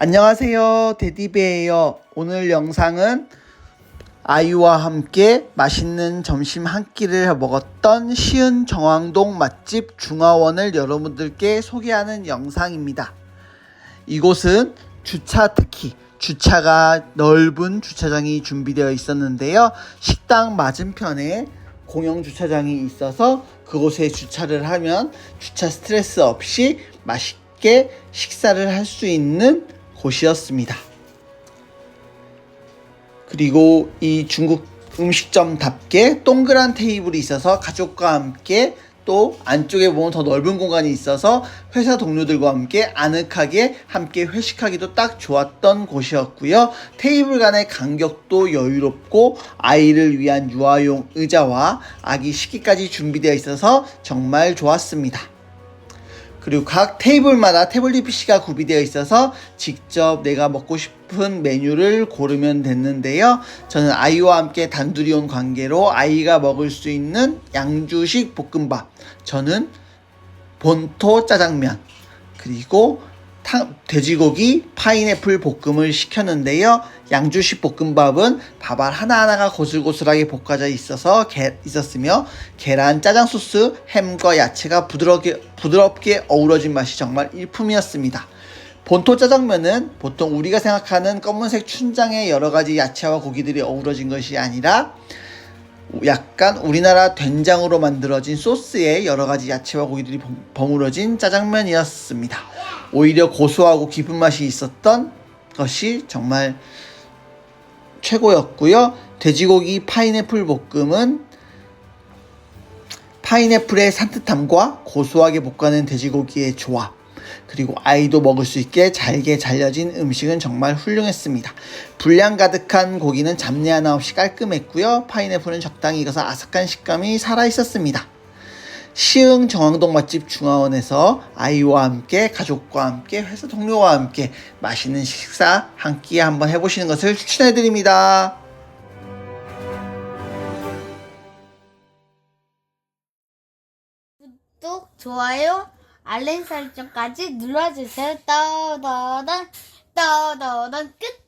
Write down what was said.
안녕하세요. 데디베예요. 오늘 영상은 아이와 함께 맛있는 점심 한 끼를 먹었던 시은 정왕동 맛집 중화원을 여러분들께 소개하는 영상입니다. 이곳은 주차 특히 주차가 넓은 주차장이 준비되어 있었는데요. 식당 맞은편에 공영 주차장이 있어서 그곳에 주차를 하면 주차 스트레스 없이 맛있게 식사를 할 수 있는 곳이었습니다. 그리고 이 중국 음식점답게 동그란 테이블이 있어서 가족과 함께 또 안쪽에 보면 더 넓은 공간이 있어서 회사 동료들과 함께 아늑하게 함께 회식하기도 딱 좋았던 곳이었고요. 테이블 간의 간격도 여유롭고 아이를 위한 유아용 의자와 아기 식기까지 준비되어 있어서 정말 좋았습니다. 그리고 각 테이블마다 태블릿 PC가 구비되어 있어서 직접 내가 먹고 싶은 메뉴를 고르면 됐는데요. 저는 아이와 함께 단둘이 온 관계로 아이가 먹을 수 있는 양주식 볶음밥, 저는 본토 짜장면, 그리고 탕- 돼지고기 파인애플 볶음을 시켰는데요. 양주식 볶음밥은 밥알 하나하나가 고슬고슬하게 볶아져 있어서 게, 있었으며 계란 짜장 소스, 햄과 야채가 부드럽게 부드럽게 어우러진 맛이 정말 일품이었습니다. 본토 짜장면은 보통 우리가 생각하는 검은색 춘장에 여러 가지 야채와 고기들이 어우러진 것이 아니라 약간 우리나라 된장으로 만들어진 소스에 여러 가지 야채와 고기들이 범- 버무려진 짜장면이었습니다. 오히려 고소하고 깊은 맛이 있었던 것이 정말 최고였고요. 돼지고기 파인애플 볶음은 파인애플의 산뜻함과 고소하게 볶아낸 돼지고기의 조합 그리고 아이도 먹을 수 있게 잘게 잘려진 음식은 정말 훌륭했습니다. 분량 가득한 고기는 잡내 하나 없이 깔끔했고요. 파인애플은 적당히 익어서 아삭한 식감이 살아 있었습니다. 시흥 정왕동 맛집 중화원에서 아이와 함께 가족과 함께 회사 동료와 함께 맛있는 식사 한끼 한번 해보시는 것을 추천해 드립니다. 구독, 좋아요, 알림 설정까지 눌러주세요. 떠더던, 떠더던 끝!